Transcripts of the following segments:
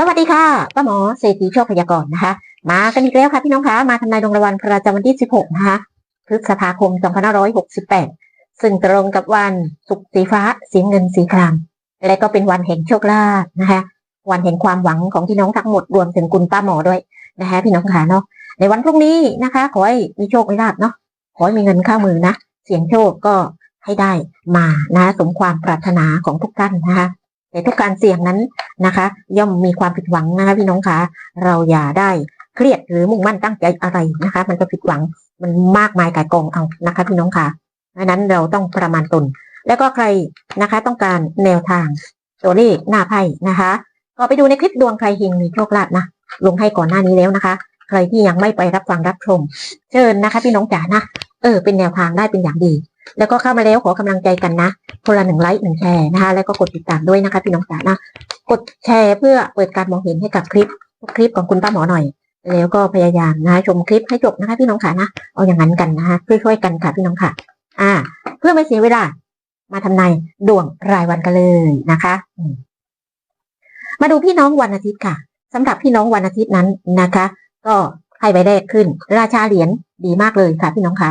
สวัสดีค่ะป้าหมอเศรษฐีโชคพยากรณ์นะคะ มากันอีกแล้วค่ะพี่น้องคะมาทำนายดวงรางวัลประจำวันที่ 16 นะคะพฤษภาคม 2568 ซึ่งตรงกับวันสุกร์สีฟ้าสีเงินสีครามและก็เป็นวันแห่งโชคลาภนะคะ วันแห่งความหวังของพี่น้องทั้งหมดรวมถึงคุณป้าหมอด้วยนะคะพี่น้องคะเนาะในวันพรุ่งนี้นะคะ ขอให้มีโชคมีลาภเนาะขอให้มีเงินเข้ามือนะเสียงโชคก็ให้ได้มานะสมความปรารถนาของทุกท่านนะคะ แต่ทุกการเสี่ยงนั้นนะคะ ย่อมมีความผิดหวังนะคะพี่น้องคะเราอย่าได้เครียดหรือมุ่งมั่นตั้งใจอะไรนะคะ มันจะผิดหวังมันมากมายกายกองเอานะคะ พี่น้องคะดังนั้นเราต้องประมาณตน แล้วก็ใครนะคะ ต้องการแนวทางตัวเลขหน้าไพ่นะคะ ก็ไปดูในคลิปดวงใครเฮงมีโชคลาภนะลงให้ก่อนหน้านี้แล้วนะคะ ใครที่ยังไม่ไปรับฟังรับชม เชิญนะคะ พี่น้องจ๋านะเออเป็นแนวทางได้เป็นอย่างดี แล้วก็เข้ามาแล้วขอกำลังใจกันนะ คนละหนึ่งไลค์หนึ่งแชร์นะคะ แล้วก็กดติดตามด้วยนะคะพี่น้องจ๋านะกดแชร์เพื่อเปิดการมองเห็นให้กับคลิปคลิปของคุณป้าหมอหน่อย แล้วก็พยายามนะชมคลิปให้จบนะคะ พี่น้องค่ะนะเอาอย่างนั้นกันนะคะช่วยๆกันค่ะพี่น้องค่ะ อ่า เพื่อไม่เสียเวลามาทำนายดวงรายวันกันเลยนะคะมาดูพี่น้องวันอาทิตย์ค่ะสำหรับพี่น้องวันอาทิตย์นั้นนะคะ ก็ให้ใบแรกขึ้น ราชาเหรียญดีมากเลยค่ะพี่น้องคะ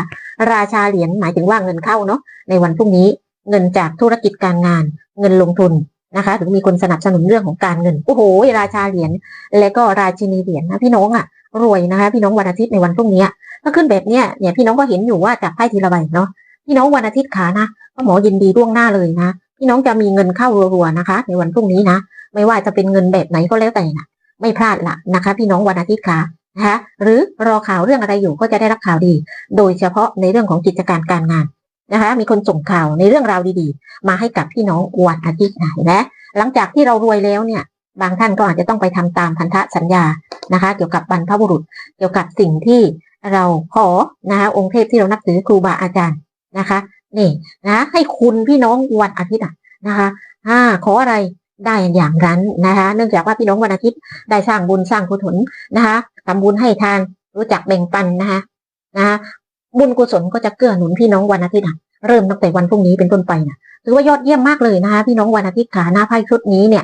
ราชาเหรียญหมายถึงว่าเงินเข้าเนาะในวันพรุ่งนี้ เงินจากธุรกิจการงาน เงินลงทุนนะคะถึงมีคนสนับสนุนเรื่องของการเงินโอ้โหราชาเหรียญและก็ราชินีเหรียญนะพี่น้องอะรวยนะคะพี่น้องวันอาทิตย์ในวันพรุ่งนี้ถ้าขึ้นแบบเนี้ยเนี่ยพี่น้องก็เห็นอยู่ว่าจากไพ่ทีละใบเนาะพี่น้องวันอาทิตย์ขานะก็หมอยินดีล่วงหน้าเลยนะพี่น้องจะมีเงินเข้ารัวๆนะคะ ในวันพรุ่งนี้นะ ไม่ว่าจะเป็นเงินแบบไหนก็แล้วแต่นะไม่พลาดละนะคะ พี่น้องวันอาทิตย์ขานะคะหรือรอข่าวเรื่องอะไรอยู่ก็จะได้รับข่าวดี โดยเฉพาะในเรื่องของกิจการการงาน นะคะ มีคนส่งข่าวในเรื่องราวดีๆ มาให้กับพี่น้องวันอาทิตย์นะเห็นไหลังจากที่เรารวยแล้วเนี่ย บางท่านก็อาจจะต้องไปทำตามพันธสัญญานะคะ เกี่ยวกับบรรพบุรุษ เกี่ยวกับสิ่งที่เราขอนะคะองค์เทพที่เรานับถือครูบาอาจารย์นะคะนี่นะให้คุณพี่น้องวันอาทิตย์นะคะอ่าขออะไรได้อย่างนั้นนะคะ เนื่องจากว่าพี่น้องวันอาทิตย์ได้สร้างบุญสร้างกุศลนะคะทำบุญให้ทานรู้จักแบ่งปันนะคะนะคะ บุญกุศลก็จะเกื้อหนุนพี่น้องวันอาทิตย์อะเริ่มตั้งแต่วันพรุ่งนี้เป็นต้นไปนะถือว่ายอดเยี่ยมมากเลยนะคะพี่น้องวันอาทิตย์ขาหน้าไพ่ชุดนี้เนี่ย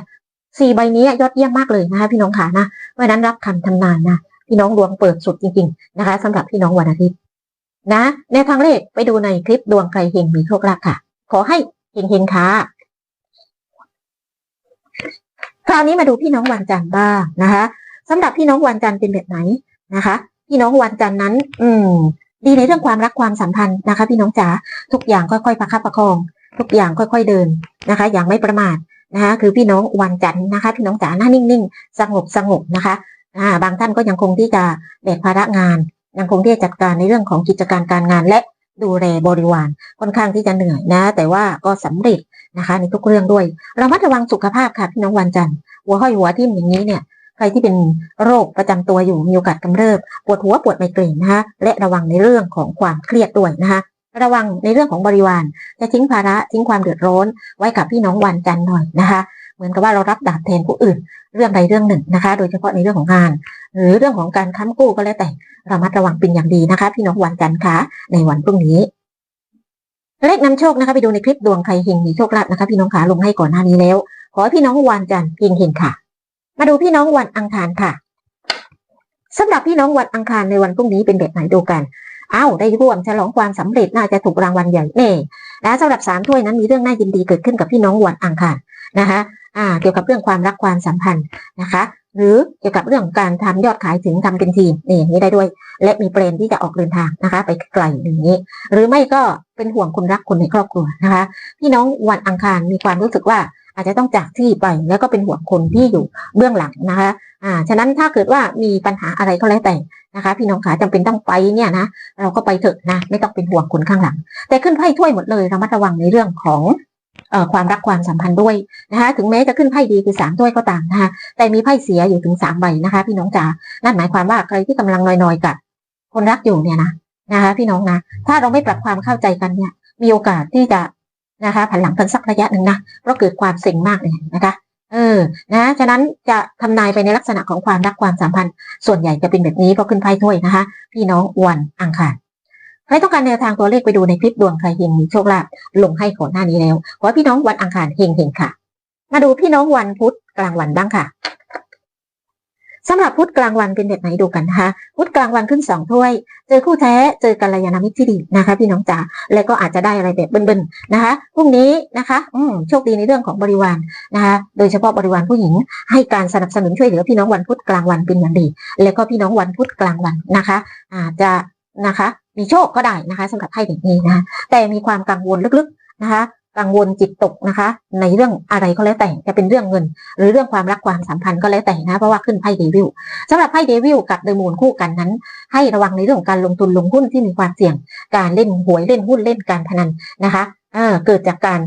สี่ใบนี้ยอดเยี่ยมมากเลยนะคะพี่น้องขานะเพราะนั้นรับคำทำนานนะพี่น้องดวงเปิดสุดจริง ๆ นะคะสำหรับพี่น้องวันอาทิตย์นะแนทางเลขไปดูในคลิปดวงใครเฮงมีโชคลาภค่ะ ขอให้เฮงเฮงๆค่ะคราวนี้มาดูพี่น้องวันจันทร์บ้างนะคะสำหรับพี่น้องวันจันทร์เป็นแบบไหนนะคะ พี่น้องวันจันทร์นั้น อืม ดีในเรื่องความรักความสัมพันธ์นะคะ พี่น้องจ๋าทุกอย่างค่อยๆประคับประคอง ทุกอย่างค่อย ๆเดินนะคะ อย่างไม่ประมาทนะคะ คือพี่น้องวันจันทร์นะคะ พี่น้องจ๋าหน้านิ่งๆ สงบสงบนะคะอ่าบางท่านก็ยังคงที่จะแบกภาระงาน ยังคงที่จะจัดการในเรื่องของกิจการการงานและดูแลบริวารค่อนข้างที่จะเหนื่อยนะ แต่ว่าก็สำเร็จนะคะ ในทุกเรื่องด้วยระมัดระวังสุขภาพค่ะพี่น้องวันจันทร์หัวห้อยหัวทิ่มอย่างนี้เนี่ย ใครที่เป็นโรคประจำตัวอยู่มีโอกาสกำเริบ ปวดหัวปวดไมเกรนนะคะและระวังในเรื่องของความเครียดด้วยนะคะระวังในเรื่องของบริวาร จะทิ้งภาระทิ้งความเดือดร้อน ไว้กับพี่น้องวันจันทร์หน่อยนะคะ เหมือนกับว่าเรารับดาบแทนผู้อื่น เรื่องใดเรื่องหนึ่งนะคะ โดยเฉพาะในเรื่องของงาน หรือเรื่องของการค้ำกู้ก็แล้วแต่ระมัดระวังเป็นอย่างดีนะคะ พี่น้องวันจันทร์คะในวันพรุ่งนี้เลขนำโชคนะคะไปดูในคลิปดวงใครเฮงมีโชคลาภนะคะ พี่น้องขาลงให้ก่อนหน้านี้แล้ว ขอให้พี่น้องวันจันทร์เฮงเฮงๆค่ะ มาดูพี่น้องวันอังคารค่ะสำหรับพี่น้องวันอังคารในวันพรุ่งนี้เป็นแบบไหนดูกันอ้าวได้ร่วมฉลองความสำเร็จน่าจะถูกรางวัลใหญ่แน่และสำหรับสามถ้วยนั้นมีเรื่องน่ายินดีเกิดขึ้นกับพี่น้องวันอังคารนะคะอ่าเกี่ยวกับเรื่องความรักความสัมพันธ์นะคะ หรือเกี่ยวกับเรื่องการทำยอดขายถึงทำเป็นทีมนี่อย่างนี้ได้ด้วย และมีเปรนที่จะออกเดินทางนะคะ ไปไกลอย่างนี้ หรือไม่ก็เป็นห่วงคนรักคนในครอบครัวนะคะ พี่น้องวันอังคารมีความรู้สึกว่า อาจจะต้องจากที่ไปแล้วก็เป็นห่วงคนที่อยู่เบื้องหลังนะคะอ่าฉะนั้นถ้าเกิดว่ามีปัญหาอะไรก็แล้วแต่นะคะ พี่น้องขาจำเป็นต้องไปเนี่ยนะเราก็ไปเถอะนะไม่ต้องเป็นห่วงคนข้างหลัง แต่ขึ้นไพ่ถ้วยหมดเลยระมัดระวังในเรื่องของเอ่อความรักความสัมพันธ์ด้วยนะคะถึงแม้จะขึ้นไพ่ดีคือสามถ้วยก็ตามนะคะแต่มีไพ่เสียอยู่ถึงสามใบนะคะ พี่น้องจ๋านั่นหมายความว่าใครที่กำลังนอยๆกับคนรักอยู่เนี่ยนะนะคะ พี่น้องนะถ้าเราไม่ปรับความเข้าใจกันเนี่ย มีโอกาสที่จะ นะคะผันหลังกันสักระยะหนึ่งนะเพราะเกิดความเซ็งมากเลยนะคะเออนะฉะนั้นจะทำนายไปในลักษณะของความรักความสัมพันธ์ ส่วนใหญ่จะเป็นแบบนี้เพราะขึ้นไพ่ถ้วยนะคะ พี่น้องวันอังคารใครต้องการแนวทางตัวเลขไปดูในคลิปดวงใครเฮงมีโชคลาภลงให้ก่อนหน้านี้แล้วขอพี่น้องวันอังคารเฮงเฮงค่ะ มาดูพี่น้องวันพุธกลางวันบ้างค่ะ สำหรับพุธกลางวันเป็นแบบไหนดูกันนะคะพุธกลางวันขึ้นสองถ้วย เจอคู่แท้เจอกัลยาณมิตรที่ดีนะคะ พี่น้องจ๋าแล้วก็อาจจะได้อะไรแบบเบิ้ลๆนะคะพรุ่งนี้นะคะ อืมโชคดีในเรื่องของบริวารนะคะ โดยเฉพาะบริวารผู้หญิง ให้การสนับสนุนช่วยเหลือพี่น้องวันพุธกลางวันเป็นอย่างดี แล้วก็พี่น้องวันพุธกลางวันนะคะ อาจจะนะคะ มีโชคก็ได้นะคะสำหรับไพ่แบบนี้นะะแต่มีความกังวลลึกๆนะคะ กังวลจิตตกนะคะ ในเรื่องอะไรก็แล้วแต่จะเป็นเรื่องเงิน หรือเรื่องความรักความสัมพันธ์ก็แล้วแต่นะเพราะว่าขึ้นไพ่เดวิลสำหรับไพ่เดวิลกับเดอะมูนคู่กันนั้น ให้ระวังในเรื่องของการลงทุนลงหุ้นที่มีความเสี่ยง การเล่นหวยเล่นหุ้นเล่นการพนันนะคะเออเกิดจากการ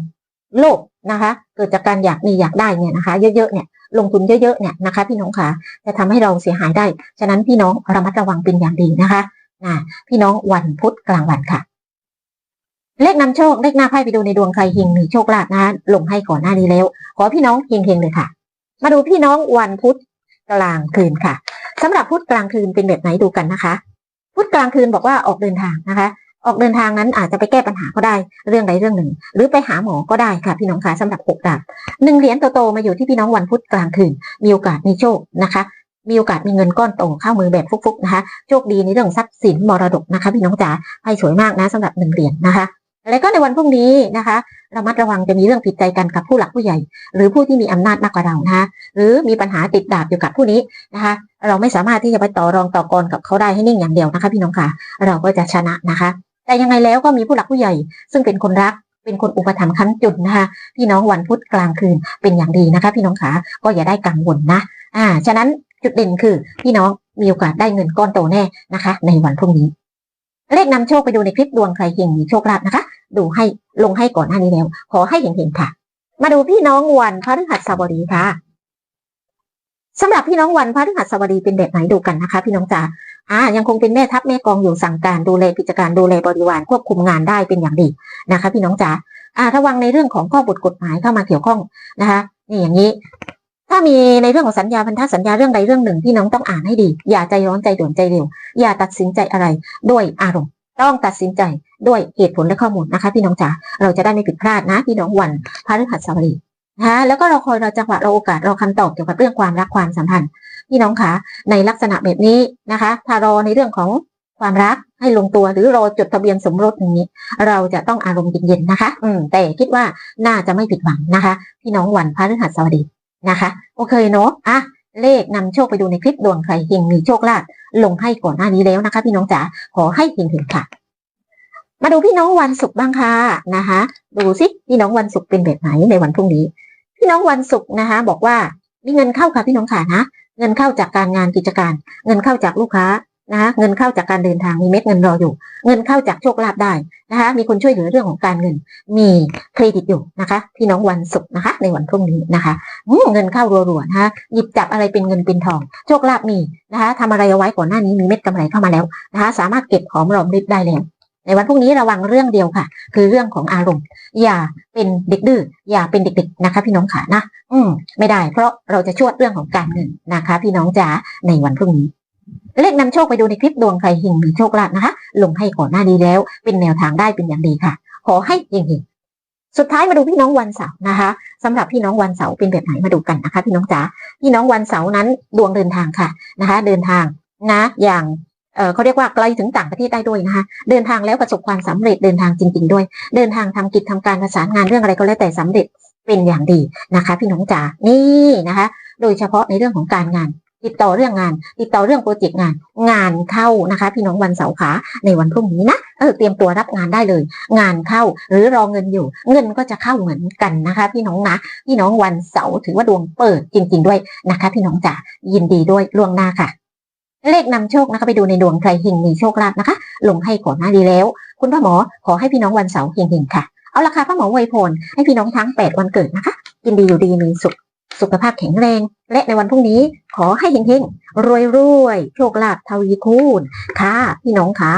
โลภนะคะ เกิดจากการอยากมีอยากได้เนี่ยนะคะ เยอะๆเนี่ยลงทุนเยอะๆเนี่ยนะคะ พี่น้องคะจะทำให้เราเสียหายได้ ฉะนั้นพี่น้องระมัดระวังเป็นอย่างดีนะคะนะพี่น้องวันพุธกลางวันค่ะ เลขนำโชคเลขหน้าไพ่ไปดูในดวงใครเฮงมีโชคลาภนะคะลงให้ก่อนหน้านี้แล้ว ขอพี่น้องเฮงๆเลยค่ะ มาดูพี่น้องวันพุธกลางคืนค่ะสำหรับพุธกลางคืนเป็นแบบไหนดูกันนะคะ พุธกลางคืนบอกว่าออกเดินทางนะคะ ออกเดินทางนั้นอาจจะไปแก้ปัญหาก็ได้เรื่องใดเรื่องหนึ่ง หรือไปหาหมอก็ได้ค่ะ พี่น้องคะสำหรับหกดาบหนึ่งเหรียญโตๆมาอยู่ที่พี่น้องวันพุธกลางคืน มีโอกาสมีโชคนะคะมีโอกาสมีเงินก้อนโตเข้ามือแบบฟุกๆนะคะ โชคดีในเรื่องทรัพย์สินมรดกนะคะ พี่น้องจ๋าให้สวยมากนะสำหรับหนึ่งเหรียญนะคะ แล้วก็ในวันพรุ่งนี้นะคะระมัดระวังจะมีเรื่องผิดใจกันกับผู้หลักผู้ใหญ่ หรือผู้ที่มีอำนาจมากกว่าเรานะคะหรือมีปัญหาติดดาบอยู่กับผู้นี้นะคะเราไม่สามารถที่จะไปต่อรองต่อกรกับเขาได้ให้นิ่งอย่างเดียวนะคะ พี่น้องค่ะเราก็จะชนะนะคะ แต่ยังไงแล้วก็มีผู้หลักผู้ใหญ่ ซึ่งเป็นคนรักเป็นคนอุปถัมภ์ค้ำจุนนะคะพี่น้องวันพุธกลางคืนเป็นอย่างดีนะคะ พี่น้องขาก็อย่าได้กังวลนะอ่าฉะนั้นจุดเด่นคือพี่น้องมีโอกาสได้เงินก้อนโตแน่นะคะ ในวันพรุ่งนี้ เลขนำโชคไปดูในคลิปดวงใครเฮงมีโชคลาภนะคะ ดูให้ลงให้ก่อนหน้านี้แล้ว ขอให้เห็นๆค่ะ มาดูพี่น้องวันพฤหัสบดีค่ะสำหรับพี่น้องวันพฤหัสบดีเป็นแบบไหนดูกันนะคะ พี่น้องจ๋าอ่ายังคงเป็นแม่ทัพแม่กองอยู่สั่งการดูแลกิจการดูแลบริวารควบคุมงานได้เป็นอย่างดีนะคะ พี่น้องจ๋าอ่าระวังในเรื่องของข้อบทกฎหมายเข้ามาเกี่ยวข้องนะคะนี่อย่างนี้ ถ้ามีในเรื่องของสัญญาพันธสัญญาเรื่องใดเรื่องหนึ่งพี่น้องต้องอ่านให้ดี อย่าใจร้อนใจด่วนใจเร็ว อย่าตัดสินใจอะไรด้วยอารมณ์ ต้องตัดสินใจด้วยเหตุผลและข้อมูลนะคะ พี่น้องจ๋าเราจะได้ไม่ผิดพลาดนะพี่น้องวันพฤหัสบดีนะแล้วก็เราคอยเราจังหวะเราโอกาสเราคำตอบเกี่ยวกับเรื่องความรักความสัมพันธ์พี่น้องคะในลักษณะแบบนี้นะคะถ้ารอในเรื่องของความรักให้ลงตัวหรือรอจดทะเบียนสมรสอย่างนี้ เราจะต้องอารมณ์เย็นๆนะคะ อืมแต่คิดว่าน่าจะไม่ผิดหวังนะคะ พี่น้องวันพฤหัสบดี นะคะ โอเคเนาะอะเลขนำโชคไปดูในคลิปดวงใครเฮงมีโชคลาภลงให้ก่อนหน้านี้แล้วนะคะ พี่น้องจ๋าขอให้เฮงๆค่ะ มาดูพี่น้องวันศุกร์บ้างค่ะนะคะ ดูสิพี่น้องวันศุกร์เป็นแบบไหนในวันพรุ่งนี้ พี่น้องวันศุกร์นะคะ บอกว่ามีเงินเข้าค่ะพี่น้องค่ะนะเงินเข้าจากการงานกิจการ เงินเข้าจากลูกค้า นะคะเงินเข้าจากการเดินทางมีเม็ดเงินรออยู่ เงินเข้าจากโชคลาภได้นะคะมีคนช่วยเหลือเรื่องของการเงิน มีเครดิตอยู่นะคะพี่น้องวันศุกร์นะคะ ในวันพรุ่งนี้นะคะเงินเข้ารัวๆนะคะหยิบจับอะไรเป็นเงินเป็นทอง โชคลาภมีนะคะทำอะไรเอาไว้ก่อนหน้านี้มีเม็ดกำไรเข้ามาแล้วนะคะสามารถเก็บหอมรอมริบได้แล้วในวันพรุ่งนี้ระวังเรื่องเดียวค่ะ คือเรื่องของอารมณ์ อย่าเป็นเด็กดื้ออย่าเป็นเด็กๆนะคะ พี่น้องขานะ อืมไม่ได้ เพราะเราจะชวดเรื่องของการเงินนะคะ พี่น้องจ๋าในวันพรุ่งนี้ เลขนำโชคไปดูในคลิปดวงใครเฮงมีโชคลาภนะคะ ลงให้ก่อนหน้านี้แล้ว เป็นแนวทางได้เป็นอย่างดีค่ะ ขอให้เฮงๆสุดท้ายมาดูพี่น้องวันเสาร์นะคะสำหรับพี่น้องวันเสาร์เป็นแบบไหนมาดูกันนะคะ พี่น้องจ๋าพี่น้องวันเสาร์นั้นดวงเดินทางค่ะนะคะ เดินทางนะ อย่างเขาเรียกว่าไกลถึงต่างประเทศได้ด้วยนะคะ เดินทางแล้วประสบความสำเร็จเดินทางจริง ๆ ด้วย เดินทางทำกิจทำการประสานงานเรื่องอะไรก็แล้วแต่สำเร็จเป็นอย่างดีนะคะ พี่น้องจ๋านี่นะคะ โดยเฉพาะในเรื่องของการงาน ติดต่อเรื่องงาน ติดต่อเรื่องโปรเจกต์งาน งานเข้านะคะ พี่น้องวันเสาร์ขาในวันพรุ่งนี้นะเออเตรียมตัวรับงานได้เลย งานเข้าหรือรอเงินอยู่ เงินก็จะเข้าเหมือนกันนะคะ พี่น้องนะพี่น้องวันเสาร์ถือว่าดวงเปิดจริง ๆ ด้วยนะคะ พี่น้องจ๋ายินดีด้วยล่วงหน้าค่ะ เลขนำโชคนะคะ ไปดูในดวงใครเฮงมีโชคลาภนะคะ ลงให้ก่อนหน้านี้แล้ว คุณพ่อหมอขอให้พี่น้องวันเสาร์เฮงๆค่ะเอาราคาพ่อหมอไวยพรให้พี่น้องทั้ง 8 วันเกิดนะคะกินดีอยู่ดีมีสุข สุขภาพแข็งแรง และในวันพรุ่งนี้ขอให้เฮงๆ รวยๆ โชคลาภทวีคูณ ค่ะ พี่น้องค่ะ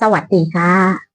สวัสดีค่ะ